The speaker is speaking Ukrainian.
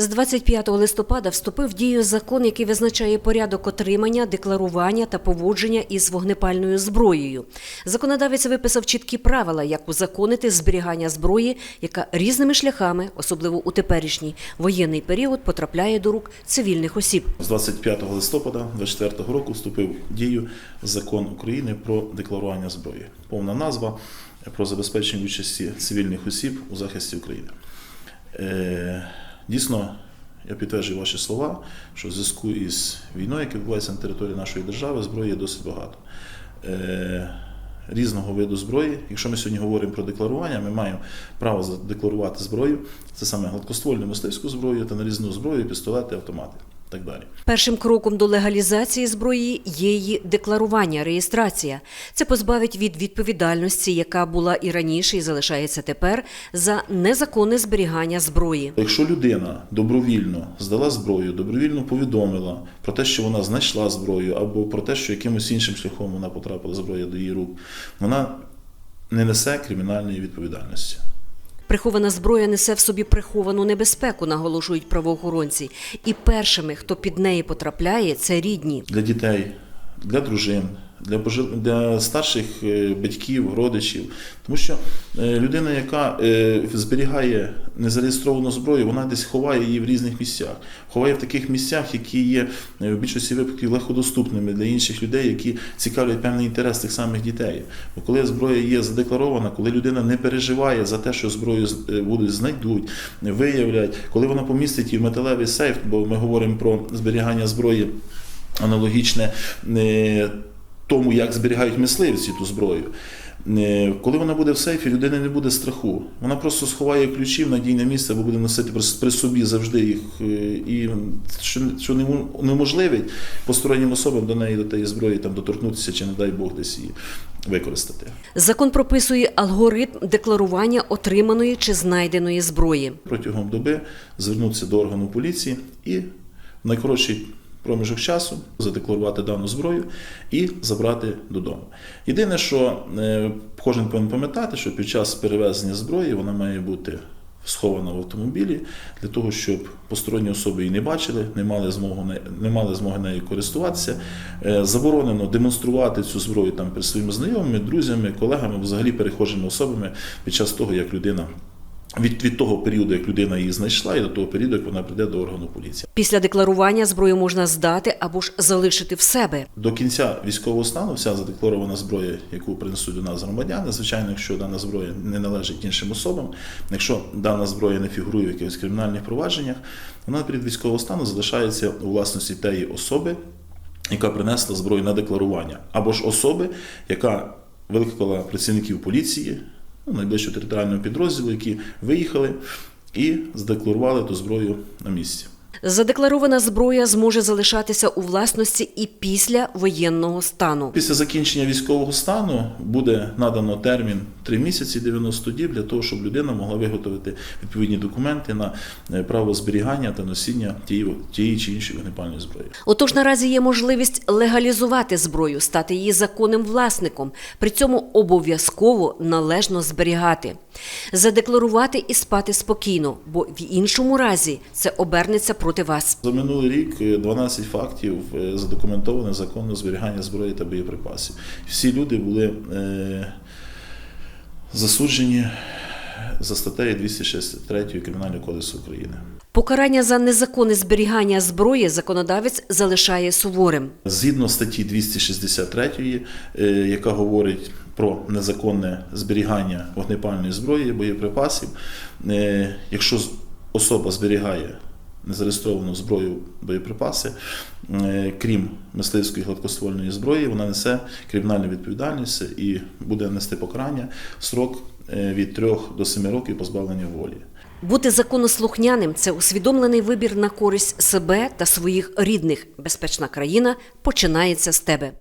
З 25 листопада вступив в дію закон, який визначає порядок отримання, декларування та поводження із вогнепальною зброєю. Законодавець виписав чіткі правила, як узаконити зберігання зброї, яка різними шляхами, особливо у теперішній воєнний період, потрапляє до рук цивільних осіб. З 25 листопада 2024 року вступив в дію закон України про декларування зброї. Повна назва про забезпечення участі цивільних осіб у захисті України. Дійсно, я підтверджую ваші слова, що в зв'язку із війною, яка відбувається на території нашої держави, зброї є досить багато. Е, Різного виду зброї. Якщо ми сьогодні говоримо про декларування, ми маємо право задекларувати зброю. Це саме гладкоствольну мисливську зброю та нарізну зброю, пістолети, автомати так далі. Першим кроком до легалізації зброї є її декларування, реєстрація. Це позбавить від відповідальності, яка була і раніше, і залишається тепер, за незаконне зберігання зброї. Якщо людина добровільно здала зброю, добровільно повідомила про те, що вона знайшла зброю, або про те, що якимось іншим шляхом вона потрапила зброя до її рук, вона не несе кримінальної відповідальності. Прихована зброя несе в собі приховану небезпеку, наголошують правоохоронці. І першими, хто під неї потрапляє, це рідні. для дітей, для дружин, для, для старших е, батьків, родичів. Тому що е, людина, яка е, зберігає незареєстровану зброю, вона десь ховає її в різних місцях. Ховає в таких місцях, які є в більшості випадків легкодоступними для інших людей, які цікавлять певний інтерес тих самих дітей. Бо коли зброя є задекларована, коли людина не переживає за те, що зброю будуть знайдуть, виявлять, коли вона помістить її в металевий сейф, бо ми говоримо про зберігання зброї аналогічне тому, як зберігають мисливці ту зброю. Е, Коли вона буде в сейфі, людини не буде страху. Вона просто сховає ключі в надійне місце, або буде носити при- собі завжди їх. е, І що, нему- постороннім особам до неї, до тієї зброї там, доторкнутися чи, не дай Бог, десь її використати. Закон прописує алгоритм декларування отриманої чи знайденої зброї. Протягом доби звернутися до органу поліції і в найкоротший проміжок часу задекларувати дану зброю і забрати додому. Єдине, що е, кожен повинен пам'ятати, що під час перевезення зброї вона має бути схована в автомобілі для того, щоб посторонні особи її не бачили, не мали змоги, не- мали змоги нею користуватися. Е, Заборонено демонструвати цю зброю там перед своїми знайомими, друзями, колегами, взагалі перехожими особами під час того, як людина. Від, від того періоду, як людина її знайшла, і до того періоду, як вона прийде до органу поліції. Після декларування зброю можна здати або ж залишити в себе. До кінця військового стану вся задекларована зброя, яку принесуть до нас громадяни, звичайно, якщо дана зброя не належить іншим особам, якщо дана зброя не фігурує в якихось кримінальних провадженнях, вона перед військового стану залишається у власності тієї особи, яка принесла зброю на декларування, або ж особи, яка викликала працівників поліції, ну, найближчого територіального підрозділу, які виїхали і задекларували ту зброю на місці. Задекларована зброя зможе залишатися у власності і після воєнного стану. Після закінчення військового стану буде надано термін 3 місяці 90 діб для того, щоб людина могла виготовити відповідні документи на е, право зберігання та носіння тієї, тієї чи іншої вогнепальної зброї. Отож, наразі є можливість легалізувати зброю, стати її законним власником, при цьому обов'язково належно зберігати, задекларувати і спати спокійно, бо в іншому разі це обернеться проти вас. За минулий рік е, 12 фактів е, задокументовано законно зберігання зброї та боєприпасів. Всі люди були е, засуджені за статтею 263 Кримінального кодексу України. Покарання за незаконне зберігання зброї законодавець залишає суворим. Згідно статті 263, е, яка говорить про незаконне зберігання вогнепальної зброї, боєприпасів, е, якщо особа зберігає незареєстровану зброю боєприпаси, крім мисливської гладкоствольної зброї, вона несе кримінальну відповідальність і буде нести покарання срок е, від 3 до 7 років позбавлення волі. Бути законослухняним це усвідомлений вибір на користь себе та своїх рідних. Безпечна країна починається з тебе.